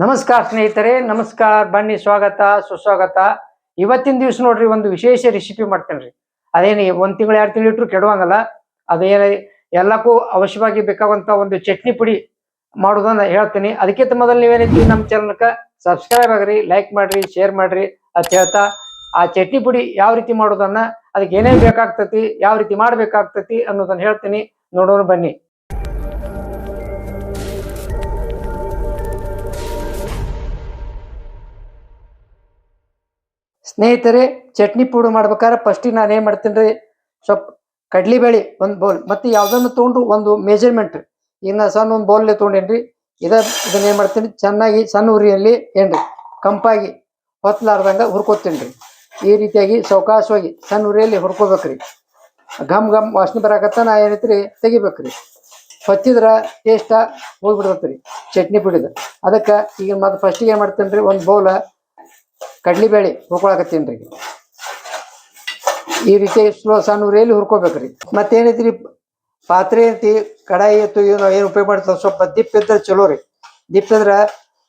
ನಮಸ್ಕಾರ ಸ್ನೇಹಿತರೆ, ನಮಸ್ಕಾರ. ಬನ್ನಿ, ಸ್ವಾಗತ, ಸುಸ್ವಾಗತ. ಇವತ್ತಿನ ದಿವ್ಸ ನೋಡ್ರಿ, ಒಂದು ವಿಶೇಷ ರೆಸಿಪಿ ಮಾಡ್ತೇನೆ ರೀ ಅದೇನು, ಒಂದ್ ತಿಂಗಳು, ಎರಡು ತಿಂಗಳು ಇಟ್ರು ಕೆಡುವಂಗಲ್ಲ. ಅದೇನ, ಎಲ್ಲಕ್ಕೂ ಅವಶ್ಯವಾಗಿ ಬೇಕಾಗುವಂತ ಒಂದು ಚಟ್ನಿ ಪುಡಿ ಮಾಡೋದನ್ನ ಹೇಳ್ತೀನಿ. ಅದಕ್ಕಿಂತ ಮೊದಲು ನೀವೇನೈತಿ ನಮ್ಮ ಚಾನಲ್ಕ ಸಬ್ಸ್ಕ್ರೈಬ್ ಆಗ್ರಿ ಲೈಕ್ ಮಾಡ್ರಿ ಶೇರ್ ಮಾಡ್ರಿ ಅಂತ ಹೇಳ್ತಾ, ಆ ಚಟ್ನಿ ಪುಡಿ ಯಾವ ರೀತಿ ಮಾಡೋದನ್ನ, ಅದಕ್ಕೆ ಏನೇನ್ ಬೇಕಾಗ್ತತಿ, ಯಾವ ರೀತಿ ಮಾಡ್ಬೇಕಾಗ್ತತಿ ಅನ್ನೋದನ್ನ ಹೇಳ್ತೀನಿ. ನೋಡೋಣ ಬನ್ನಿ. ಸ್ನೇಹಿತರೆ, ಚಟ್ನಿ ಪೂಡು ಮಾಡ್ಬೇಕಾದ್ರೆ ಫಸ್ಟಿಗೆ ನಾನು ಏನು ಮಾಡ್ತೀನಿ ರೀ, ಸ್ವಲ್ಪ ಕಡ್ಲಿಬೇಳೆ ಒಂದು ಬೌಲ್ ಮತ್ತೆ ಯಾವುದನ್ನು ತೊಗೊಂಡು ಒಂದು ಮೆಜರ್ಮೆಂಟ್ ಈಗ ನಾನು ಸಣ್ಣ ಒಂದು ಬೌಲ್ ತೊಗೊಂಡೇನ್ರಿ ಇದ, ಇದನ್ನ ಏನು ಮಾಡ್ತೀನಿ, ಚೆನ್ನಾಗಿ ಸಣ್ಣ ಉರಿಯಲ್ಲಿ ಏನ್ರಿ ಕಂಪಾಗಿ ಹೊತ್ತಲಾರ್ದಂಗೆ ಹುರ್ಕೋತೀನಿ ರೀ. ಈ ರೀತಿಯಾಗಿ ಸಾವಕಾಶವಾಗಿ ಸಣ್ಣ ಉರಿಯಲ್ಲಿ ಹುರ್ಕೋಬೇಕ್ರಿ ಘಮ್ ಘಮ್ ವಾಸನೆ ಬರಾಕತ್ತ ನಾ ಏನೈತ್ರಿ ತೆಗಿಬೇಕ್ರಿ ಹೊತ್ತಿದ್ರ ಟೇಸ್ಟ ಹೋಗ್ಬಿಡ್ತೈತ್ರಿ ಚಟ್ನಿ ಪುಡಿದ. ಅದಕ್ಕೆ ಈಗ ಮತ್ತೆ ಫಸ್ಟಿಗೆ ಏನು ಮಾಡ್ತೀನಿ ರೀ, ಒಂದು ಬೌಲ ಕಡ್ಲಿಬೇಳೆ ಹುರ್ಕೊಳಕತ್ತೀನಿ ರೀ. ಈ ರೀತಿ ಸ್ಲೋ ಸಣ್ಣ ಉರಿಯಲ್ಲಿ ಹುರ್ಕೋಬೇಕ್ರಿ. ಮತ್ತೇನೈತ್ರಿ ಪಾತ್ರೆ ಐತಿ, ಕಡಾಯಿ ಇತ್ತು ಏನು ಏನು ಉಪಯೋಗ ಮಾಡ್ತಾರೆ ಸ್ವಲ್ಪ ದಿಪ್ಪ ಇದ್ರೆ ಚಲೋ ರೀ. ದಿಪ್ಪ ಇದ್ರೆ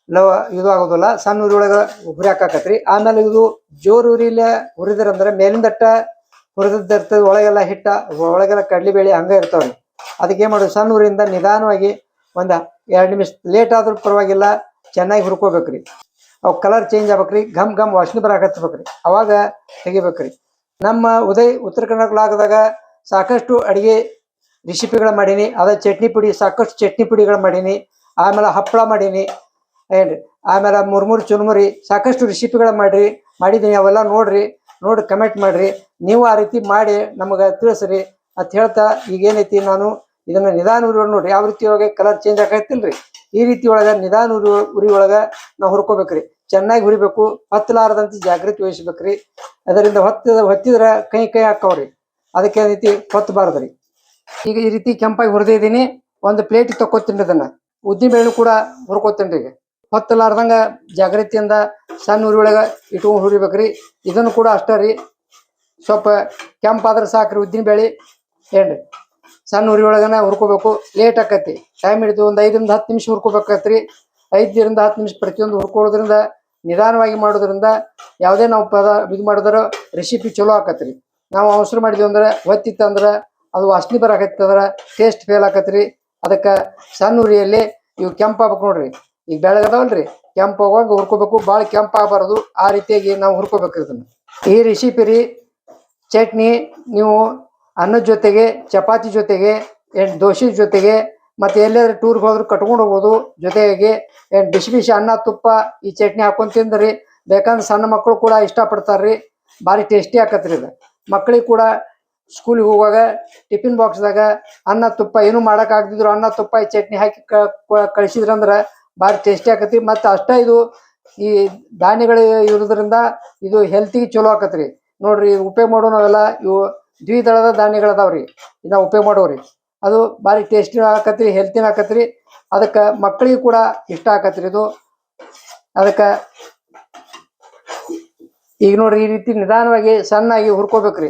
ಲವ ಇದು ಆಗೋದಿಲ್ಲ, ಸಣ್ಣ ಉರಿ ಒಳಗ ಉರಿ ಹಾಕಾಕತ್ರಿ. ಆಮೇಲೆ ಇದು ಜೋರು ಉರಿಲೆ ಹುರಿದ್ರಂದ್ರೆ ಮೇಲಿಂದಟ್ಟ ಹುರಿದಿರ್ತದ ಒಳಗೆಲ್ಲ ಹಿಟ್ಟ, ಒಳಗೆಲ್ಲ ಕಡ್ಲಿಬೇಳೆ ಹಂಗ ಇರ್ತಾವ್ರಿ. ಅದಕ್ಕೆ ಏನ್ ಮಾಡೋದು, ಸಣ್ಣ ಊರಿಂದ ನಿಧಾನವಾಗಿ ಒಂದು ಎರಡು ನಿಮಿಷ ಲೇಟ್ ಆದ್ರೂ ಪರವಾಗಿಲ್ಲ, ಚೆನ್ನಾಗಿ ಹುರ್ಕೋಬೇಕ್ರಿ. ಅವ್ ಕಲರ್ ಚೇಂಜ್ ಆಗ್ಬೇಕ್ರಿ, ಘಮ್ ಘಮ್ ವಾಸನೆ ಬರಾಕತ್ಬೇಕ್ರಿ. ಅವಾಗ ತೆಗಿಬೇಕ್ರಿ. ನಮ್ಮ ಉದಯ್ ಉತ್ತರ ಕರ್ನಾಟಕ ಭಾಗದಾಗ ಸಾಕಷ್ಟು ಅಡಿಗೆ ರೆಸಿಪಿಗಳು ಮಾಡೀನಿ. ಅದ ಚಟ್ನಿ ಪುಡಿ, ಸಾಕಷ್ಟು ಚಟ್ನಿ ಪುಡಿಗಳು ಮಾಡೀನಿ. ಆಮೇಲೆ ಹಪ್ಪಳ ಮಾಡೀನಿ. ಏನ್ರಿ? ಆಮೇಲೆ ಮುರ್ಮುರು, ಚುರ್ಮುರಿ ಸಾಕಷ್ಟು ರೆಸಿಪಿಗಳ ಮಾಡ್ರಿ, ಮಾಡಿದೀನಿ. ಅವೆಲ್ಲ ನೋಡ್ರಿ, ನೋಡಿ ಕಮೆಂಟ್ ಮಾಡ್ರಿ. ನೀವು ಆ ರೀತಿ ಮಾಡಿ ನಮಗೆ ತಿಳಿಸ್ರಿ ಅಂತ ಹೇಳ್ತಾ ಈಗ ಏನೈತಿ ನಾನು ಇದನ್ನ ನಿಧಾನ ನೋಡಿ ನೋಡ್ರಿ. ಯಾವ ರೀತಿ ಹೋಗಿ ಕಲರ್ ಚೇಂಜ್ ಆಗೈತಿಲ್ರಿ ಈ ರೀತಿ ಒಳಗ ನಿಧಾನ ಉರಿ ಉರಿ ಒಳಗ ನಾವು ಹುರ್ಕೋಬೇಕ್ರಿ. ಚೆನ್ನಾಗಿ ಹುರಿಬೇಕು, ಹತ್ತಲಾರದಂತ ಜಾಗೃತಿ ವಹಿಸ್ಬೇಕ್ರಿ. ಅದರಿಂದ ಹೊತ್ತ ಹೊತ್ತಿದ್ರ ಕೈ ಕೈ ಹಾಕವ್ರಿ. ಅದಕ್ಕೆ ಏನೈತಿ ಹೊತ್ತಬಾರ್ದ್ರಿ ಈಗ ಈ ರೀತಿ ಕೆಂಪಾಗಿ ಹುರಿದಿದ್ದೀನಿ ಒಂದು ಪ್ಲೇಟ್ ತಕ್ಕೋತೀನಿ ಅದನ್ನ. ಉದ್ದಿನ ಬೇಳೆ ಕೂಡ ಹುರ್ಕೋತೀನಿ ಈಗ. ಹೊತ್ತಲಾರ್ದಂಗ ಜಾಗೃತಿಯಿಂದ ಸಣ್ಣ ಉರಿ ಒಳಗ ಇಟ್ಕೊಂಡು ಹುರಿಬೇಕ್ರಿ. ಇದನ್ನು ಕೂಡ ಅಷ್ಟೇ ರೀ. ಸ್ವಲ್ಪ ಕೆಂಪಾದ್ರೆ ಸಾಕ್ರಿ ಉದ್ದಿನ ಬೇಳೆ. ಏನ್ರಿ? ಸಣ್ಣ ಉರಿ ಒಳಗನ ಹುರ್ಕೋಬೇಕು. ಲೇಟ್ ಆಕತಿ. ಟೈಮ್ ಹಿಡಿದು ಒಂದು ಐದರಿಂದ ಹತ್ತು ನಿಮಿಷ ಹುರ್ಕೋಬೇಕಾಗತ್ರಿ ಐದರಿಂದ ಹತ್ತು ನಿಮಿಷ ಪ್ರತಿಯೊಂದು ಹುರ್ಕೊಳ್ಳೋದ್ರಿಂದ, ನಿಧಾನವಾಗಿ ಮಾಡೋದ್ರಿಂದ ಯಾವುದೇ ನಾವು ಪದ ಇದು ಮಾಡಿದ್ರ ರೆಸಿಪಿ ಚಲೋ ಆಕತ್ರಿ. ನಾವು ಅವಸರ ಮಾಡಿದ್ವಿ ಅಂದ್ರೆ ಒತ್ತಿತ್ತಂದ್ರೆ ಅದು ವಾಸನೆ ಬರಾಕತ್ತಂದ್ರೆ ಟೇಸ್ಟ್ ಫೇಲ್ ಆಕತ್ರಿ. ಅದಕ್ಕೆ ಸಣ್ಣ ಉರಿಯಲ್ಲಿ ಇವು ಕೆಂಪ್ ಆಗ್ಬೇಕು ನೋಡ್ರಿ. ಈಗ ಬೆಳಗದವಲ್ರಿ ಕೆಂಪ್ ಆಗುವಾಗ ಹುರ್ಕೋಬೇಕು. ಭಾಳ ಕೆಂಪ್ ಆಗಬಾರದು. ಆ ರೀತಿಯಾಗಿ ನಾವು ಹುರ್ಕೋಬೇಕು ಇದನ್ನು. ಈ ರೆಸಿಪಿ ರೀ, ಚಟ್ನಿ, ನೀವು ಅನ್ನದ ಜೊತೆಗೆ, ಚಪಾತಿ ಜೊತೆಗೆ ದೋಸೆ ಜೊತೆಗೆ, ಮತ್ತೆ ಎಲ್ಲಾದ್ರೂ ಟೂರ್ಗೆ ಹೋದ್ರು ಕಟ್ಕೊಂಡು ಹೋಗ್ಬೋದು. ಜೊತೆಗೆ ಬಿಸಿ ಬಿಸಿ ಅನ್ನ, ತುಪ್ಪ, ಈ ಚಟ್ನಿ ಹಾಕೊಂಡು ತಿಂದ್ರಿ. ಬೇಕಂದ್ರೆ ಸಣ್ಣ ಮಕ್ಕಳು ಕೂಡ ಇಷ್ಟಪಡ್ತಾರ್ರಿ. ಭಾರಿ ಟೇಸ್ಟಿ ಆಕತ್ರಿ ಇದು. ಮಕ್ಕಳಿಗೆ ಕೂಡ ಸ್ಕೂಲಿಗೆ ಹೋಗುವಾಗ ಟಿಫಿನ್ ಬಾಕ್ಸ್ದಾಗ ಅನ್ನ, ತುಪ್ಪ ಏನು ಮಾಡಕ್ ಆಗ್ದಿದ್ರು ಅನ್ನ, ತುಪ್ಪ, ಈ ಚಟ್ನಿ ಹಾಕಿ ಕಳ್ಸಿದ್ರಂದ್ರ ಭಾರಿ ಟೇಸ್ಟಿ ಆಕತ್ರಿ. ಮತ್ತು ಅಷ್ಟೇ ಇದು ಈ ಧಾನ್ಯಗಳು ಇರೋದ್ರಿಂದ ಇದು ಹೆಲ್ತಿಗೆ ಚಲೋ ಆಕತ್ರಿ. ನೋಡ್ರಿ ಉಪಯೋಗ ಮಾಡೋ ನಾವೆಲ್ಲ ಇವು ದ್ವಿದಳದ ಧಾನ್ಯಗಳು ಅದಾವ್ರಿ. ಇದನ್ನ ಉಪಯೋಗ ಮಾಡೋರಿ ಅದು ಭಾರಿ ಟೇಸ್ಟಿ ಆಕತ್ರಿ ಹೆಲ್ತಿನ ಆಕತ್ರಿ. ಅದಕ್ಕೆ ಮಕ್ಕಳಿಗೆ ಕೂಡ ಇಷ್ಟ ಆಕತ್ರಿ ಇದು. ಅದಕ್ಕೆ ಈಗ ನೋಡ್ರಿ ಈ ರೀತಿ ನಿಧಾನವಾಗಿ ಸಣ್ಣಾಗಿ ಹುರ್ಕೋಬೇಕ್ರಿ.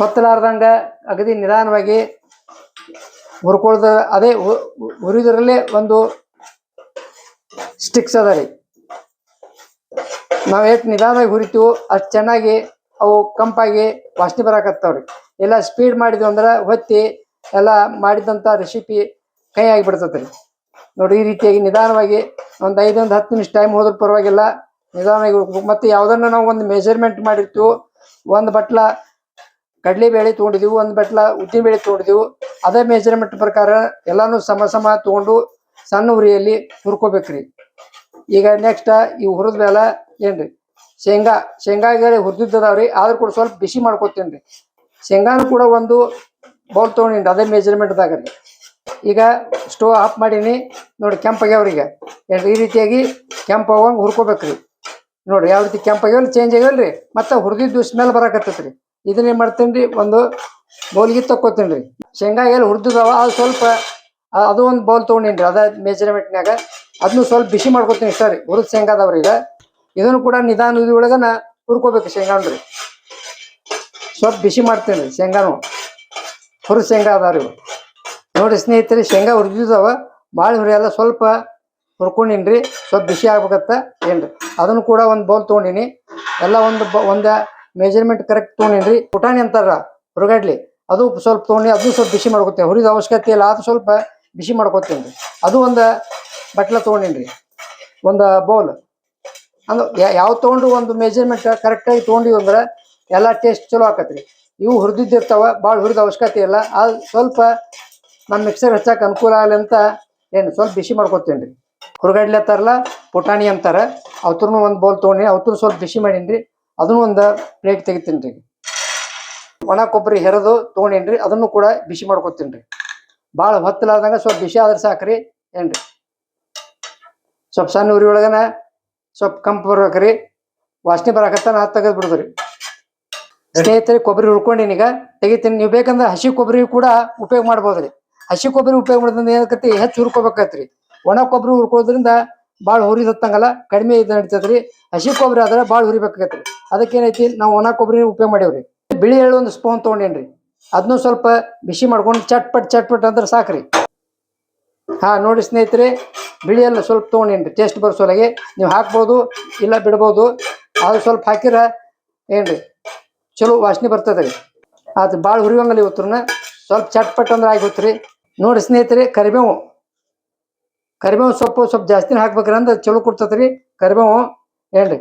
ಹೊತ್ತಲಾರ್ದಂಗ ಅಗದಿ ನಿಧಾನವಾಗಿ ಹುರ್ಕೊಳ್ದ ಅದೇ ಹುರಿದ್ರಲ್ಲೇ ಒಂದು ಸ್ಟಿಕ್ಸ್ ಅದ ರೀ. ನಾವು ಎಷ್ಟು ನಿಧಾನವಾಗಿ ಹುರಿತೀವೋ ಅಷ್ಟು ಚೆನ್ನಾಗಿ ಅವು ಕಂಪಾಗಿ ವಾಸನೆ ಬರಾಕತ್ತಾವ್ರಿ. ಎಲ್ಲ ಸ್ಪೀಡ್ ಮಾಡಿದ್ವಿ ಅಂದ್ರೆ ಹೊತ್ತಿ ಎಲ್ಲ ಮಾಡಿದಂತ ರೆಸಿಪಿ ಕೈ ಆಗಿಬಿಡ್ತೈತ್ರಿ. ನೋಡಿ ಈ ರೀತಿಯಾಗಿ ನಿಧಾನವಾಗಿ ಒಂದು ಐದೊಂದು ಹತ್ತು ನಿಮಿಷ ಟೈಮ್ ಹೋದ್ರ ಪರವಾಗಿಲ್ಲ. ನಿಧಾನವಾಗಿ ಮತ್ತು ಯಾವ್ದನ್ನ ನಾವು ಒಂದು ಮೆಜರ್ಮೆಂಟ್ ಮಾಡಿರ್ತೀವಿ, ಒಂದು ಬಟ್ಲ ಕಡಲೆ ಬೇಳೆ ತಗೊಂಡಿದೀವಿ, ಒಂದು ಬಟ್ಲ ಉದ್ದಿನ ಬೇಳೆ ತಗೊಂಡಿದೀವಿ, ಅದೇ ಮೆಜರ್ಮೆಂಟ್ ಪ್ರಕಾರ ಎಲ್ಲಾನು ಸಮ ಸಮ ತಗೊಂಡು ಸಣ್ಣ ಉರಿಯಲ್ಲಿ ಹುರ್ಕೋಬೇಕ್ರಿ. ಈಗ ನೆಕ್ಸ್ಟ್ ಈ ಹುರಿದ ಮೇಲೆ ಏನ್ರಿ? ಶೇಂಗಾ ಶೇಂಗಾಗೆ ಹುರಿದಿದ್ದದಾವ್ರಿ, ಆದ್ರೂ ಕೂಡ ಸ್ವಲ್ಪ ಬಿಸಿ ಮಾಡ್ಕೊತೀನಿ ರೀ ಶೇಂಗಾನು ಕೂಡ ಒಂದು ಬೌಲ್ ತೊಗೊಂಡಿನಿ ಅದೇ ಮೆಜರ್ಮೆಂಟ್ದಾಗ ರೀ. ಈಗ ಸ್ಟೋವ್ ಆಫ್ ಮಾಡೀನಿ, ನೋಡಿ ಕೆಂಪಾಗ್ಯಾವ್ರಿಗೆ ಈ ರೀತಿಯಾಗಿ ಕೆಂಪಾಗಂಗೆ ಹುರ್ಕೋಬೇಕ್ರಿ. ನೋಡ್ರಿ ಯಾವ ರೀತಿ ಕೆಂಪಾಗ್ಯಾವಲ್ಲ ಚೇಂಜ್ ಆಗ್ಯಾವಲ್ರಿ. ಮತ್ತೆ ಹುರಿದಿದ್ದು ಸ್ಮೆಲ್ ರೀ ಇದನ್ನ ಮಾಡ್ತೀನಿ ಮಾಡ್ತೇನ್ರಿ ಒಂದು ಬೌಲ್ಗೆ ತಕ್ಕೋತೀನಿ ರೀ. ಶೇಂಗಾ ಎಲ್ಲಿ ಅದು ಸ್ವಲ್ಪ ಅದು ಒಂದು ಬೌಲ್ ತೊಗೊಂಡಿನ್ರಿ ಅದ ಮೆಜರ್ಮೆಂಟ್ನಾಗ ಅದನ್ನು ಸ್ವಲ್ಪ ಬಿಸಿ ಮಾಡ್ಕೊತೀನಿ ಸರಿ ರೀ ಹುರಿದ ಶೇಂಗಾ ಅದಾವ್ರಿ ಈಗ. ಇದನ್ನು ಕೂಡ ನಿಧಾನ ಉರಿ ಒಳಗನ ಹುರ್ಕೋಬೇಕು ರೀ. ಸ್ವಲ್ಪ ಬಿಸಿ ಮಾಡ್ತೇನೆ ರೀ ಶೇಂಗಾನು. ಹುರು ಶೇಂಗಾ ಅದಾವ್ರಿ ಇವು. ನೋಡಿ ಸ್ನೇಹಿತರೆ, ಶೇಂಗಾ ಹುರಿದಿದಾವ ಭಾಳ ಹುರಿಯಲ್ಲ ಸ್ವಲ್ಪ ಹುರ್ಕೊಂಡಿನ್ರಿ ಸ್ವಲ್ಪ ಬಿಸಿ ಆಗ್ಬೇಕತ್ತ ಏನ್ರಿ. ಅದನ್ನು ಕೂಡ ಒಂದು ಬೌಲ್ ತೊಗೊಂಡಿನಿ. ಎಲ್ಲ ಒಂದು ಒಂದು ಮೆಜರ್ಮೆಂಟ್ ಕರೆಕ್ಟ್ ತೊಗೊಂಡಿನ್ರಿ ಪುಟಾಣಿ ಅಂತಾರ ಹುರುಗಡ್ಲಿ, ಅದು ಸ್ವಲ್ಪ ತೊಗೊಂಡು ಅದು ಸ್ವಲ್ಪ ಬಿಸಿ ಮಾಡ್ಕೊತೇವೆ ಹುರಿದ ಅವಶ್ಯಕತೆ ಇಲ್ಲ. ಅದು ಸ್ವಲ್ಪ ಬಿಸಿ ಮಾಡ್ಕೊತೇನೆ ಅದು ಒಂದು ಬಟ್ಲ ತೊಗೊಂಡಿನ್ರಿ ಒಂದು ಬೌಲ್ ಅಂದ್ರೆ ಯಾವ ತೊಗೊಂಡು ಒಂದು ಮೆಜರ್ಮೆಂಟ್ ಕರೆಕ್ಟಾಗಿ ತೊಗೊಂಡಿವಿ ಅಂದ್ರೆ ಎಲ್ಲ ಟೇಸ್ಟ್ ಚಲೋ ಆಕತ್ರಿ. ಇವು ಹುರಿದಿದ್ದಿರ್ತಾವ ಭಾಳ ಹುರಿದ ಅವಶ್ಯಕತೆ ಇಲ್ಲ. ಅದು ಸ್ವಲ್ಪ ನಮ್ಮ ಮಿಕ್ಸರ್ ಹಚ್ಚಕ್ಕೆ ಅನುಕೂಲ ಆಗಲಿ ಅಂತ ಏನು ಸ್ವಲ್ಪ ಬಿಸಿ ಮಾಡ್ಕೊತೀನಿ ರೀ ಹುರುಗಡ್ಲೆ ಅಂತಾರಲ್ಲ, ಪುಟಾಣಿ ಅಂತಾರೆ, ಅವತ್ರನು ಒಂದು ಬೌಲ್ ತೊಗೊಂಡಿ ಅವತ್ರ ಸ್ವಲ್ಪ ಬಿಸಿ ಮಾಡೀನಿ ಅದನ್ನು ಒಂದು ಪ್ಲೇಟ್ ತೆಗಿತೀನಿ ರೀ ಒಣ ಕೊಬ್ಬರಿ ಹೆರದು ತೊಗೊಂಡೇನ್ರಿ, ಅದನ್ನು ಕೂಡ ಬಿಸಿ ಮಾಡ್ಕೊತೀನಿ ರೀ ಭಾಳ ಹೊತ್ತಲಾರ್ದಂಗೆ ಸ್ವಲ್ಪ ಬಿಸಿ ಆದ್ರೆ ಸಾಕ್ರಿ, ಏನ್ರಿ. ಸ್ವಲ್ಪ ಸಣ್ಣ ಉರಿ ಒಳಗನ ಸ್ವಲ್ಪ ಕಂಪ್ ಬರ್ಬೇಕ್ರಿ ವಾಸನೆ ಬರಾಕತ್ತ ನಾ ತೆಗೆದು ಬಿಡುದ್ರಿ ಸ್ನೇಹಿತರೆ, ಕೊಬ್ಬರಿ ಈಗ. ತೆಗಿತೀನಿ. ನೀವು ಬೇಕಂದ್ರೆ ಹಸಿ ಕೊಬ್ಬರಿ ಕೂಡ ಉಪಯೋಗ ಮಾಡ್ಬೋದ್ರಿ ಹಸಿ ಕೊಬ್ಬರಿ ಉಪಯೋಗ ಮಾಡೋದ್ರಿಂದ ಏನಕತಿ ಹೆಚ್ಚು ಹುರ್ಕೋಬೇಕಾತ್ರಿ ಒಣ ಕೊಬ್ಬರಿ ಹುರ್ಕೋದ್ರಿಂದ ಭಾಳ ಹುರಿದತ್ತಂಗಲ್ಲ, ಕಡಿಮೆ ಇದು ನಡೀತದ್ರಿ ಹಸಿ ಕೊಬ್ಬರಿ ಆದ್ರೆ ಭಾಳ ಅದಕ್ಕೆ ಏನೈತಿ ನಾವು ಒಣ ಕೊಬ್ಬರಿ ಉಪಯೋಗ ಮಾಡೇವ್ರಿ ಬಿಳಿ ಎಳ್ಳು ಒಂದು ಸ್ಪೂನ್ ತೊಗೊಂಡೇನ್ರಿ ಅದನ್ನು ಸ್ವಲ್ಪ ಬಿಸಿ ಮಾಡ್ಕೊಂಡು ಚಟ್ಪಟ್ ಚಟ್ಪಟ್ ಅಂದ್ರೆ ಸಾಕ್ರಿ. ಹಾ, ನೋಡಿ ಸ್ನೇಹಿತರೆ, ಬಿಳಿ ಎಲ್ಲ ಸ್ವಲ್ಪ ತೊಗೊಂಡೇನ್ರಿ. ಟೇಸ್ಟ್ ಬರೋ ಸಲಗೆ ನೀವು ಹಾಕ್ಬೋದು, ಇಲ್ಲ ಬಿಡ್ಬೋದು, ಅದು ಸ್ವಲ್ಪ ಹಾಕಿರ ಏನ್ರಿ, ಚಲೋ ವಾಸನೆ ಬರ್ತದೆ ರೀ. ಅದು ಭಾಳ ಹುರಿವಂಗಲ್ಲ ಇವತ್ತರನ್ನ ಸ್ವಲ್ಪ ಚಟ್ಪಟ್ ಅಂದ್ರೆ ಆಗಿ ನೋಡಿ ಸ್ನೇಹಿತರೆ, ಕರಿಬೇವು. ಕರಿಬೇವು ಸೊಪ್ಪು ಸ್ವಲ್ಪ ಜಾಸ್ತಿ ಹಾಕ್ಬೇಕ್ರಿ ಅಂದ್ರೆ ಚಲೋ ಕೊಡ್ತದ್ರಿ ಕರಿಬೇವು, ಏನ್ರಿ,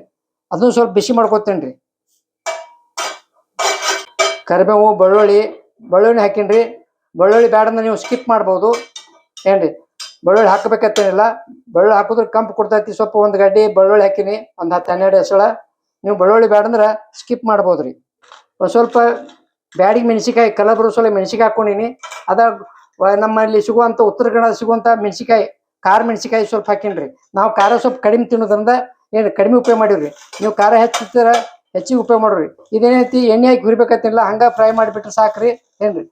ಅದನ್ನು ಸ್ವಲ್ಪ ಬಿಸಿ ಮಾಡ್ಕೊತೇನೆ ರೀ ಕರಿಬೇವು, ಬೆಳ್ಳುಳ್ಳಿ ಬೆಳ್ಳುಳ್ಳಿ ಹಾಕಿನ್ರಿ. ಬೆಳ್ಳುಳ್ಳಿ ಬ್ಯಾಡ ನೀವು ಸ್ಕಿಪ್ ಮಾಡ್ಬೋದು. ಏನ್ರಿ ಬೆಳ್ಳುಳ್ಳಿ ಹಾಕಬೇಕಂತೇನಿಲ್ಲ ಬೆಳ್ಳುಳ್ಳಿ ಹಾಕಿದ್ರೆ ಕಂಪ್ ಕೊಡ್ತೈತಿ, ಸ್ವಲ್ಪ ಒಂದು ಗಡ್ಡಿ ಬೆಳ್ಳುಳ್ಳಿ ಹಾಕಿನಿ, ಒಂದು ಹತ್ತು ಹನ್ನೆರಡು ಹೆಸಳ ನೀವು ಬೆಳ್ಳುಳ್ಳಿ ಬೇಡಂದ್ರೆ ಸ್ಕಿಪ್ ಮಾಡ್ಬೋದ್ರಿ. ಒಂದು ಸ್ವಲ್ಪ ಬ್ಯಾಡಿಗೆ ಮೆಣಸಿಕಾಯಿ ಕಲರ್ ಸೊಲ್ಲ ಸಲ ಮೆಣಸಿಕಾಯಿ ಹಾಕೊಂಡಿನಿ. ಅದ ನಮ್ಮಲ್ಲಿ ಸಿಗುವಂಥ ಉತ್ತರ ಕನ್ನಡ ಸಿಗುವಂತ ಮೆಣಸಿಕಾಯಿ ಖಾರ ಮೆಣಸಿಕಾಯಿ ಸ್ವಲ್ಪ ಹಾಕಿನ್ರಿ. ನಾವು ಖಾರ ಸ್ವಲ್ಪ ಕಡಿಮೆ ತಿನ್ನೋದ್ರಿಂದ ಏನು ಕಡಿಮೆ ಉಪಯೋಗ ಮಾಡಿವ್ರಿ. ನೀವು ಖಾರ ಹೆಚ್ಚಿರ ಹೆಚ್ಚಿಗೆ ಉಪಯೋಗ ಮಾಡ್ರಿ. ಇದೇನೈತಿ, ಎಣ್ಣೆ ಹಾಕಿ ಹುರಿಬೇಕಂತಿಲ್ಲ, ಹಂಗೆ ಫ್ರೈ ಮಾಡಿಬಿಟ್ರೆ ಸಾಕ್ರಿ, ಏನ್ರಿ?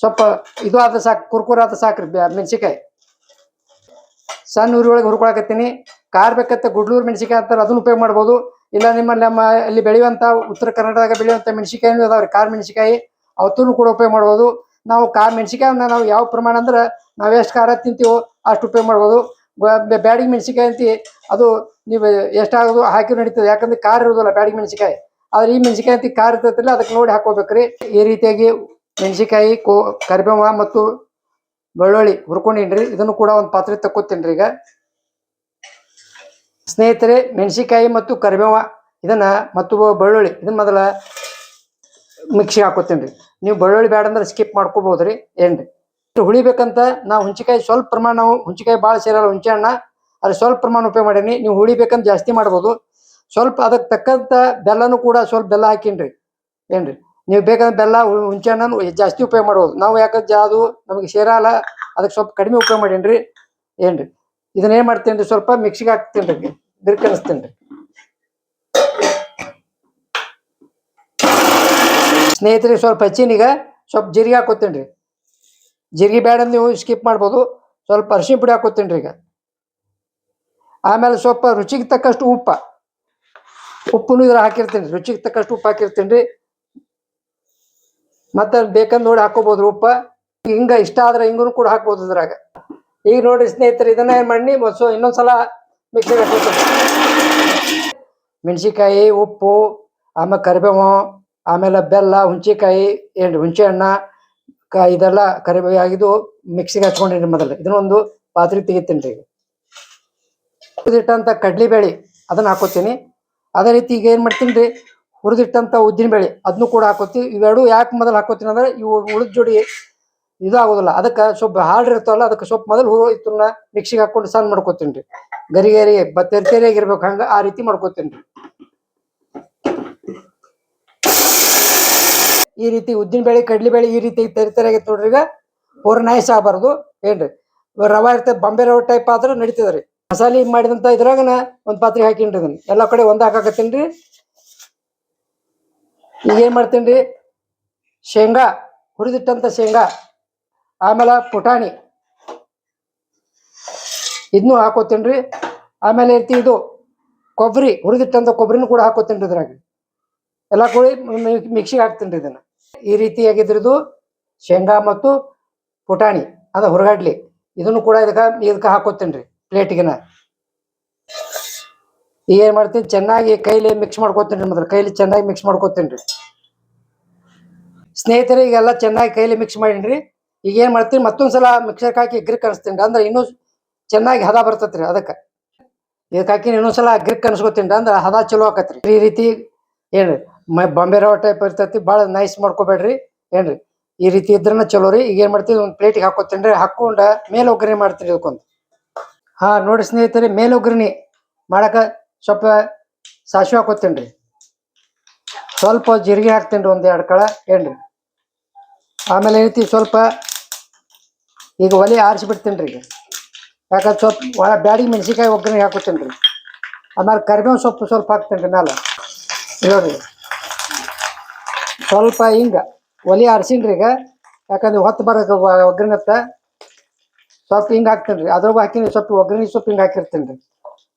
ಸ್ವಲ್ಪ ಇದು ಆದ್ರೆ ಸಾಕು, ಕುರ್ಕುರ ಆದ್ರೆ ಸಾಕ್ರಿ ಮೆಣಸಿಕಾಯಿ ಸಣ್ಣ ಊರೊಳಗೆ ಹುರ್ಕೊಳಕತ್ತೀನಿ. ಕಾರ್ ಬೇಕತ್ತ ಗುಡ್ಲೂರು ಮೆಣಸಿಕಾಯಿ ಅಂತಾರೆ, ಅದನ್ನ ಉಪಯೋಗ ಮಾಡ್ಬೋದು. ಇಲ್ಲ ನಿಮ್ಮಲ್ಲಿ ನಮ್ಮ ಅಲ್ಲಿ ಬೆಳೆಯುವಂಥ ಉತ್ತರ ಕರ್ನಾಟಕದಾಗ ಬೆಳೆಯುವಂಥ ಮೆಣಸಿಕಾಯಿನೂ ಅದಾವ್ರಿ? ಕಾರ್ ಮೆಣಸಿಕಾಯಿ ಅವತ್ತೂ ಕೂಡ ಉಪಯೋಗ ಮಾಡ್ಬೋದು. ನಾವು ಕಾರ್ ಮೆಣಸಿಕಾಯನ್ನ ನಾವು ಯಾವ ಪ್ರಮಾಣ ಅಂದ್ರೆ ನಾವು ಎಷ್ಟು ಖಾರ ತಿಂತೀವೋ ಅಷ್ಟು ಉಪಯೋಗ ಮಾಡ್ಬೋದು. ಬ್ಯಾಡಿಗೆ ಮೆಣಸಿಕಾಯಿ ಅಂತಿ, ಅದು ನೀವು ಎಷ್ಟಾಗೋದು ಹಾಕಿ ನಡೀತದೆ. ಯಾಕಂದ್ರೆ ಖಾರ ಇರೋದಿಲ್ಲ ಬ್ಯಾಡಿಗೆ ಮೆಣಸಿಕಾಯಿ ಆದ್ರೆ ಈ ಮೆಣಸಿಕಾಯಿ ಅಂತಿ ಖಾರ ಇರ್ತೈತಿಲ್ಲ, ಅದಕ್ಕೆ ನೋಡಿ ಹಾಕೋಬೇಕ್ರಿ. ಈ ರೀತಿಯಾಗಿ ಮೆಣಸಿಕಾಯಿ ಕೋ, ಕರಿಬೇವ ಮತ್ತು ಬೆಳ್ಳುಳ್ಳಿ ಹುರ್ಕೊಂಡಿನ್ರಿ. ಇದನ್ನು ಕೂಡ ಒಂದು ಪಾತ್ರೆ ತಕ್ಕೋತೀನ್ರಿ ಈಗ. ಸ್ನೇಹಿತರೆ ಮೆಣಸಿಕಾಯಿ ಮತ್ತು ಕರಿಬೇವ, ಇದನ್ನ ಮತ್ತು ಬೆಳ್ಳುಳ್ಳಿ ಇದನ್ನ ಮೊದಲ ಮಿಕ್ಸಿಗೆ ಹಾಕೋತೀನಿ ನೀವು ಬೆಳ್ಳುಳ್ಳಿ ಬೇಡ ಅಂದ್ರೆ ಸ್ಕಿಪ್ ಮಾಡ್ಕೋಬಹುದ್ರಿ ಏನ್ರಿ? ಇಷ್ಟು ಹುಳಿಬೇಕಂತ ನಾವು ಹುಂಚಿಕಾಯಿ ಸ್ವಲ್ಪ ಪ್ರಮಾಣ ನಾವು ಹುಂಚಿಕಾಯಿ ಭಾಳ ಸೇರಲ್ಲ ಹುಂಚೆ ಹಣ್ಣ, ಅದ್ರ ಸ್ವಲ್ಪ ಪ್ರಮಾಣ ಉಪಯೋಗ ಮಾಡೀನಿ. ನೀವು ಹುಳಿಬೇಕಂತ ಜಾಸ್ತಿ ಮಾಡ್ಬೋದು. ಸ್ವಲ್ಪ ಅದಕ್ಕೆ ತಕ್ಕಂತ ಬೆಲ್ಲನೂ ಕೂಡ ಸ್ವಲ್ಪ ಬೆಲ್ಲ ಹಾಕಿನ್ರಿ. ಏನ್ರಿ? ನೀವು ಬೇಕಾದ ಬೆಲ್ಲ ಹು- ಹುಂಚೆ ಹಣ್ಣನ್ನು ಜಾಸ್ತಿ ಉಪಯೋಗ ಮಾಡ್ಬೋದು. ನಾವು ಯಾಕಂದ್ರೆ ಅದು ನಮಗೆ ಸೇರಲ್ಲ ಅದಕ್ಕೆ ಸ್ವಲ್ಪ ಕಡಿಮೆ ಉಪಯೋಗ ಮಾಡೇನ್ರಿ? ಏನ್ರಿ? ಇದನ್ನ ಏನ್ ಮಾಡ್ತೇನ್ರಿ? ಸ್ವಲ್ಪ ಮಿಕ್ಸಿಗೆ ಹಾಕ್ತೇನ್ರಿ. ಬಿರ್ಕಣಿಸ್ತೇನ್ರಿ ಸ್ನೇಹಿತರಿಗೆ ಸ್ವಲ್ಪ ಹಚ್ಚಿನೀಗ ಸ್ವಲ್ಪ ಜೀರಿಗೆ ಹಾಕೋತೇನ್ರಿ. ಜೀರಿಗೆ ಬೇಡ ನೀವು ಸ್ಕಿಪ್ ಮಾಡ್ಬೋದು. ಸ್ವಲ್ಪ ಅರಿಶಿನ ಪುಡಿ ಹಾಕೋತೇನ್ರಿ ಈಗ. ಆಮೇಲೆ ಸ್ವಲ್ಪ ರುಚಿಗೆ ತಕ್ಕಷ್ಟು ಉಪ್ಪ. ಉಪ್ಪನ್ನು ಇದ್ರ ಹಾಕಿರ್ತೇನೆ ರುಚಿಗೆ ತಕ್ಕಷ್ಟು ಉಪ್ಪು ಹಾಕಿರ್ತೇನ್ರಿ. ಮತ್ತೆ ಬೇಕಂದ್ ನೋಡಿ ಹಾಕೋಬಹುದು ರೂಪ. ಹಿಂಗ ಇಷ್ಟ ಆದ್ರೆ ಹಿಂಗೂ ಕೂಡ ಹಾಕ್ಬೋದು ಇದ್ರಾಗ. ಈಗ ನೋಡಿ ಸ್ನೇಹಿತರೆ, ಇದನ್ನ ಏನ್ ಮಾಡಿ ಮೊಸ. ಇನ್ನೊಂದ್ಸಲ ಮಿಕ್ಸಿಗೆ ಹಾಕೋತೀನಿ ಮೆಣಸಿಕಾಯಿ ಉಪ್ಪು, ಆಮೇಲೆ ಕರಿಬೇವು, ಆಮೇಲೆ ಬೆಲ್ಲ ಹುಂಚಿಕಾಯಿ ಏನು ಹುಂಚೆ ಹಣ್ಣ ಇದೆಲ್ಲ ಕರಿಬೇವು ಆಗಿದ್ದು ಮಿಕ್ಸಿಗೆ ಹಚ್ಕೊಂಡಿನಿ ಮೊದಲು ಇದನ್ನೊಂದು ಪಾತ್ರೆ ತೆಗಿತೀನಿ ರೀ. ಕುದಿಟ್ಟಂತ ಕಡ್ಲಿ ಬೇಳೆ ಅದನ್ನ ಹಾಕೋತೀನಿ ಅದೇ ರೀತಿ ಈಗ ಏನ್ ಮಾಡ್ತೀನಿ ರೀ ಹುರಿದಿಟ್ಟಂತ ಉದ್ದಿನ ಬೇಳೆ. ಅದನ್ನು ಕೂಡ ಹಾಕೋತಿ. ಇವೆರಡು ಯಾಕೆ ಮೊದಲು ಹಾಕೋತೀನಿ ಅಂದ್ರೆ ಇವು ಉಳಿದ ಜೋಡಿ ಇದಾಗೋದಿಲ್ಲ. ಅದಕ್ಕೆ ಸ್ವಲ್ಪ ಹಾರ್ಡ್ ಇರ್ತಾವಲ್ಲ, ಅದಕ್ಕೆ ಸ್ವಲ್ಪ ಮೊದಲು ಹೂ ಇದನ್ನ ಮಿಕ್ಸಿಗೆ ಹಾಕೊಂಡು ಸಣ್ಣ ಮಾಡ್ಕೋತೀನಿ ರೀ. ಗರಿ ಗರಿ ತೆರಿ ತೆರಿಯಾಗಿ ಇರ್ಬೇಕು, ಹಂಗ ಆ ರೀತಿ ಮಾಡ್ಕೋತೀನಿ ರೀ. ಈ ರೀತಿ ಉದ್ದಿನ ಬೇಳೆ, ಕಡ್ಲಿ ಬೇಳೆ ಈ ರೀತಿ ತೆರಿ ತೆರಿಯಾಗೈತೆ ನೋಡ್ರಿ ಈಗ. ಪೂರ ನೈಸ್ ಆಗಬಾರ್ದು. ಏನ್ರಿ? ರವಾ ಇರ್ತದೆ ಬಾಂಬೆ ರವಾ ಟೈಪ್ ಆದ್ರೆ ನಡೀತದ್ರಿ ಮಸಾಲೆ ಮಾಡಿದಂತ ಇದ್ರಾಗನ ಒಂದ್ ಪಾತ್ರೆ ಹಾಕಿನ್ರಿ ಅದನ್ನ ಎಲ್ಲಾ ಕಡೆ ಒಂದ್ ಹಾಕಾಕತ್ತೀನ್ರಿ ಈಗ ಮಾಡ್ತೀನಿ ಮಾಡ್ತೀನಿ ಶೇಂಗಾ ಹುರಿದಿಟ್ಟಂಥ ಶೇಂಗಾ, ಆಮೇಲೆ ಪುಟಾಣಿ. ಇದನ್ನು ಹಾಕೋತೀನಿ ಆಮೇಲೆ ಐತಿ ಇದು ಕೊಬ್ಬರಿ ಹುರಿದಿಟ್ಟಂಥ ಕೊಬ್ಬರಿನೂ ಕೂಡ ಹಾಕೋತೀನಿ ಇದ್ರಾಗ. ಎಲ್ಲ ಕೂಡಿ ಮಿಕ್ಸಿಗೆ ಹಾಕ್ತೀನಿ ರೀ ಇದನ್ನು. ಈ ರೀತಿಯಾಗಿದ್ದರದು ಶೇಂಗಾ ಮತ್ತು ಪುಟಾಣಿ, ಅದು ಹೊರಗಡ್ಲಿ. ಇದನ್ನು ಕೂಡ ಇದಕ್ಕೆ ಇದಕ್ಕೆ ಹಾಕೋತೀನಿ ರೀ ಪ್ಲೇಟಿಗೆನ. ಈಗ ಏನ್ ಮಾಡ್ತೀನಿ? ಚೆನ್ನಾಗಿ ಕೈಲಿ ಮಿಕ್ಸ್ ಮಾಡ್ಕೊತೀನಿ ಮೊದಲು. ಕೈಲಿ ಚೆನ್ನಾಗಿ ಮಿಕ್ಸ್ ಮಾಡ್ಕೋತೀನಿ ರೀ. ಸ್ನೇಹಿತರೆ, ಈಗೆಲ್ಲ ಚೆನ್ನಾಗಿ ಕೈಲಿ ಮಿಕ್ಸ್ ಮಾಡೀನಿ ಈಗ ಏನ್ ಮಾಡ್ತೀನಿ? ಮತ್ತೊಂದ್ಸಲ ಮಿಕ್ಸರ್ ಹಾಕಿ ಗ್ರಿಕ್ ಅನ್ಸ್ತೀನಿ ಅಂದ್ರೆ ಇನ್ನೂ ಚೆನ್ನಾಗಿ ಹದ ಬರ್ತೈತ್ರಿ ಅದಕ್ಕೆ. ಇದಕ್ಕೆ ಹಾಕಿ ಇನ್ನೊಂದ್ಸಲ ಗ್ರಿಕ್ ಅನ್ಸ್ಕೊತೀನಿ ಅಂದ್ರೆ ಹದ ಚಲೋ ಆಕತ್ರಿ. ಈ ರೀತಿ ಏನ್ರಿ? ಬಾಂಬೆ ರವ ಟೈಪ್ ಇರ್ತೈತಿ, ಭಾಳ ನೈಸ್ ಮಾಡ್ಕೋಬೇಡ್ರಿ. ಏನ್ರಿ? ಈ ರೀತಿ ಇದ್ರನ್ನ ಚಲೋ ರೀ. ಈಗ ಏನ್ ಮಾಡ್ತೀವಿ ಒಂದು ಪ್ಲೇಟಿಗೆ ಹಾಕೋತೀನಿ ರೀ. ಹಾಕೊಂಡ ಮೇಲೆ ಒಗ್ಗರಣೆ ಮಾಡ್ತೀರಿ ಇದಕ್ಕೊಂದು ಹಾ, ನೋಡಿ ಸ್ನೇಹಿತರೆ ಮೇಲೆ ಒಗ್ಗರಣೆ ಮಾಡಕ ಸ್ವಲ್ಪ ಸಾಸಿವೆ ಹಾಕೋತೀನಿ ರೀ ಸ್ವಲ್ಪ ಜೀರಿಗೆ ಹಾಕ್ತೀನಿ ರೀ ಒಂದು ಎರಡು ಕಳ ಏನ್ರಿ. ಆಮೇಲೆ ಏನೈತಿ ಸ್ವಲ್ಪ ಈಗ ಒಲೆ ಆರಿಸಿಬಿಡ್ತೀನಿ ರೀ ಈಗ. ಯಾಕಂದ್ರೆ ಸ್ವಲ್ಪ ಒಳ ಬ್ಯಾಡಿಗೆ ಮೆಣಸಿನ್ಕಾಯಿ ಒಗ್ಗರಣೆ ಹಾಕೋತೀನಿ ರೀ ಆಮೇಲೆ ಕರಿಬೇವು ಸೊಪ್ಪು ಸ್ವಲ್ಪ ಹಾಕ್ತೀನಿ ರೀ ಮೇಲೆ ನೋಡ್ರಿ. ಸ್ವಲ್ಪ ಹಿಂಗೆ ಒಲೆ ಆರಿಸಿನ್ರಿ ಈಗ. ಯಾಕಂದ್ರೆ ಹೊತ್ತು ಬರೋಕೆ ಒಗ್ಗರಣೆ ಸ್ವಲ್ಪ ಹಿಂಗೆ ಹಾಕ್ತೀನಿ ರೀ ಅದ್ರಾಗ ಹಾಕಿನಿ ಸ್ವಲ್ಪ ಒಗ್ಗರಣೆ ಸೊಪ್ಪು ಹಿಂಗೆ ಹಾಕಿರ್ತೀನಿ ರೀ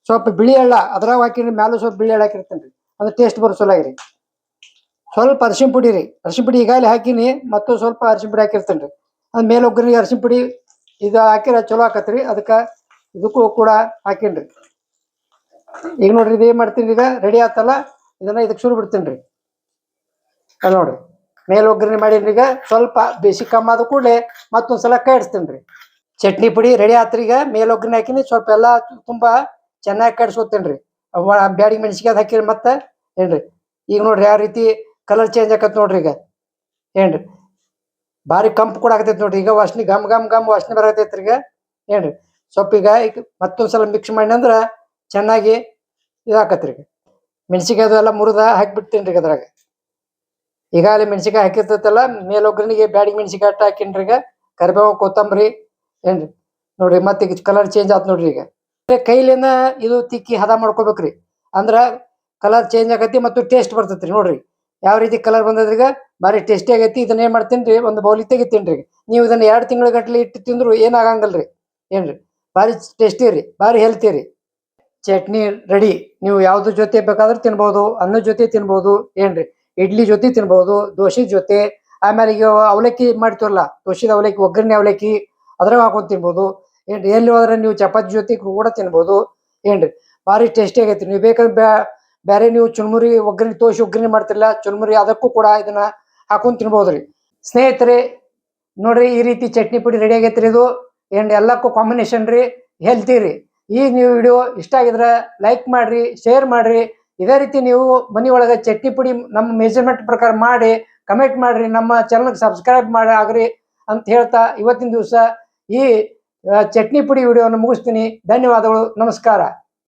ಸ್ವಲ್ಪ ಬಿಳಿ ಎಳ್ಳ ಅದ್ರಾಗ ಹಾಕಿರಿ ಮ್ಯಾಲೂ ಸ್ವಲ್ಪ ಬಿಳಿ ಎಳ್ಳ ಹಾಕಿರ್ತೀನಿ ರೀ ಅದು ಟೇಸ್ಟ್ ಬರೋ ರೀ. ಸ್ವಲ್ಪ ಅರಿಶಿನ ಪುಡಿ ರೀ. ಅರಿಶಿನ ಪುಡಿ ಈಗಾಗಲೇ ಹಾಕಿನಿ, ಮತ್ತು ಸ್ವಲ್ಪ ಅರಿಶಿನ ಪುಡಿ ಹಾಕಿರ್ತೀನಿ ರೀ ಅದು ಮೇಲೆ ಒಗ್ಗರಣೆ ಅರಿಶಿನ ಪುಡಿ ಇದು ಹಾಕಿರ ಚಲೋ ಆಕತ್ರಿ. ಅದಕ್ಕೆ ಇದಕ್ಕೂ ಕೂಡ ಹಾಕೀನಿ ರೀ ಈಗ ನೋಡ್ರಿ ಇದು ಏನು ಮಾಡ್ತೀನಿ ಈಗ ರೆಡಿ ಆತಲ್ಲ, ಇದನ್ನ ಇದಕ್ಕೆ ಶುರು ಬಿಡ್ತೀನಿ ರೀ ಅದು ನೋಡ್ರಿ, ಮೇಲೆ ಒಗ್ಗರಣೆ ಮಾಡೀನಿ ಈಗ, ಸ್ವಲ್ಪ ಬೇಸಿ ಕಮ್ಮ ಆದ ಕೂಡಲೇ ಮತ್ತೊಂದ್ಸಲ ಕೈ ಆಡಿಸ್ತೀನಿ ರೀ ಚಟ್ನಿ ಪುಡಿ ರೆಡಿ ಆತ್ರಿ ಈಗ, ಮೇಲೆ ಒಗ್ಗರಣೆ ಹಾಕಿನಿ, ಸ್ವಲ್ಪ ಎಲ್ಲ ತುಂಬಾ ಚೆನ್ನಾಗಿ ಕಡ್ಸ್ಕೊತೀನಿ ಬ್ಯಾಡಿ ಹಾಕಿ ಹಾಕಿರಿ ಮತ್ತೆ, ಏನ್ರಿ? ಈಗ ನೋಡ್ರಿ ಯಾವ ರೀತಿ ಕಲರ್ ಚೇಂಜ್ ಆಕತ್ ನೋಡ್ರಿ ಈಗ. ಏನ್ರಿ? ಭಾರಿ ಕಂಪು ಕೂಡ ಆಗತೈತಿ ನೋಡ್ರಿ. ಈಗ ವಾಸನೆ ಗಮ್ ಗಮ್ ಗಮ್ ವಾಸನೆ ಬರತೈತ್ರಿ ಈಗ. ಏನ್ರಿ? ಸೊಪ್ಪು ಈಗ ಈಗ ಮತ್ತೊಂದ್ಸಲ ಮಿಕ್ಸ್ ಮಾಡಿ ಅಂದ್ರೆ ಚೆನ್ನಾಗಿ ಇದಾಕತ್ರಿ ಈಗ. ಮೆಣಸಿಕಾಯ್ದು ಎಲ್ಲ ಮುರಿದ ಹಾಕಿಬಿಡ್ತೀನಿ ರೀ ಅದ್ರಾಗ. ಈಗಾಗಲೇ ಮೆಣಸಿಕಾಯಿ ಹಾಕಿರ್ತೈತಲ್ಲ ಮೇಲೊಗ್ರಿಗೆ ಬ್ಯಾಡಿ ಬ್ಯಾಡಿಗೆ ಮೆಣಸಿನ್ಕಾಯಿ ಅಟ್ಟ ಹಾಕಿನ್ರಿ ಈಗ. ಕರಿಬೇವು, ಕೊತ್ತಂಬರಿ, ಏನ್ರಿ? ನೋಡ್ರಿ ಮತ್ತೆ ಈಗ ಕಲರ್ ಚೇಂಜ್ ಆತ್ ನೋಡ್ರಿ ಈಗ. ಕೈಲಿಂದ ಇದು ತಿಕ್ಕಿ ಹದ ಮಾಡ್ಕೋಬೇಕ್ರಿ. ಅಂದ್ರ ಕಲರ್ ಚೇಂಜ್ ಆಗತಿ ಮತ್ತು ಟೇಸ್ಟ್ ಬರ್ತೈತ್ರಿ ನೋಡ್ರಿ. ಯಾವ ರೀತಿ ಕಲರ್ ಈಗ ಭಾರಿ ಟೇಸ್ಟಿ ಆಗೈತಿ. ಇದನ್ನ ಏನ್ ಮಾಡ್ತೀನಿ ಒಂದು ಬೌಲಿ ತೆಗಿತೀನಿ ರೀ ನೀವು ಇದನ್ನ ಎರಡು ತಿಂಗಳ ಗಟ್ಲೆ ಇಟ್ಟು ತಿಂದ್ರು ಏನಾಗಂಗಲ್ರಿ? ಏನ್ರಿ? ಭಾರಿ ಟೇಸ್ಟಿ ರೀ. ಭಾರಿ ಹೆಲ್ತಿ ರೀ. ಚಟ್ನಿ ರೆಡಿ ನೀವು ಯಾವ್ದ್ರ ಜೊತೆ ಬೇಕಾದ್ರೂ ತಿನ್ಬಹುದು ಅನ್ನದ ಜೊತೆ ತಿನ್ಬಹುದು ಏನ್ರಿ? ಇಡ್ಲಿ ಜೊತೆ ತಿನ್ಬಹುದು ದೋಸೆ ಜೊತೆ. ಆಮೇಲೆ ಈಗ ಅವಲಕ್ಕಿ ಮಾಡ್ತೀವಲ್ಲ? ದೋಸೆದ ಅವಲಕ್ಕಿ, ಒಗ್ಗರಣೆ ಅವಲಕ್ಕಿ. ಅದ್ರಾಗ ಹಾಕೊಂಡ್ ತಿನ್ಬೋದು. ಏನ್ರಿ? ಎಲ್ಲಿ ಹೋದ್ರೆ ನೀವು ಚಪಾತಿ ಜೊತೆ ಕೂಡ ತಿನ್ಬೋದು. ಏನ್ರಿ? ಭಾರಿ ಟೇಸ್ಟಿ ಆಗೈತಿ ನೀವು ಬೇಕಾದ್ರೆ ಬೇರೆ ನೀವು ಚುನ್ಮುರಿ ಒಗ್ಗರಣೆ ತೋಸಿ ಒಗ್ಗರಣೆ ಮಾಡ್ತಿರಲ್ಲ ಚುನ್ಮುರಿ ಅದಕ್ಕೂ ಕೂಡ ಇದನ್ನ ಹಾಕೊಂಡ್ ತಿನ್ಬೋದ್ರಿ. ಸ್ನೇಹಿತರೆ, ನೋಡ್ರಿ ಈ ರೀತಿ ಚಟ್ನಿ ಪುಡಿ ರೆಡಿ ಆಗೈತ್ರಿ ಇದು. ಏನ್ ಎಲ್ಲಕ್ಕೂ ಕಾಂಬಿನೇಷನ್ ರೀ. ಹೆಲ್ತಿ ರೀ. ಈ ನೀವು ವಿಡಿಯೋ ಇಷ್ಟ ಆಗಿದ್ರೆ ಲೈಕ್ ಮಾಡ್ರಿ ಶೇರ್ ಮಾಡ್ರಿ. ಇದೇ ರೀತಿ ನೀವು ಮನೆಯೊಳಗೆ ಚಟ್ನಿ ಪುಡಿ ನಮ್ಮ ಮೆಜರ್ಮೆಂಟ್ ಪ್ರಕಾರ ಮಾಡಿ ಕಮೆಂಟ್ ಮಾಡ್ರಿ. ನಮ್ಮ ಚಾನಲ್ಗೆ ಸಬ್ಸ್ಕ್ರೈಬ್ ಮಾಡಿ ಆಗ್ರಿ ಅಂತ ಹೇಳ್ತಾ ಇವತ್ತಿನ ದಿವಸ ಈ ಚಟ್ನಿ ಪುಡಿ ವಿಡಿಯೋವನ್ನು ಮುಗಿಸ್ತೀನಿ. ಧನ್ಯವಾದಗಳು. ನಮಸ್ಕಾರ.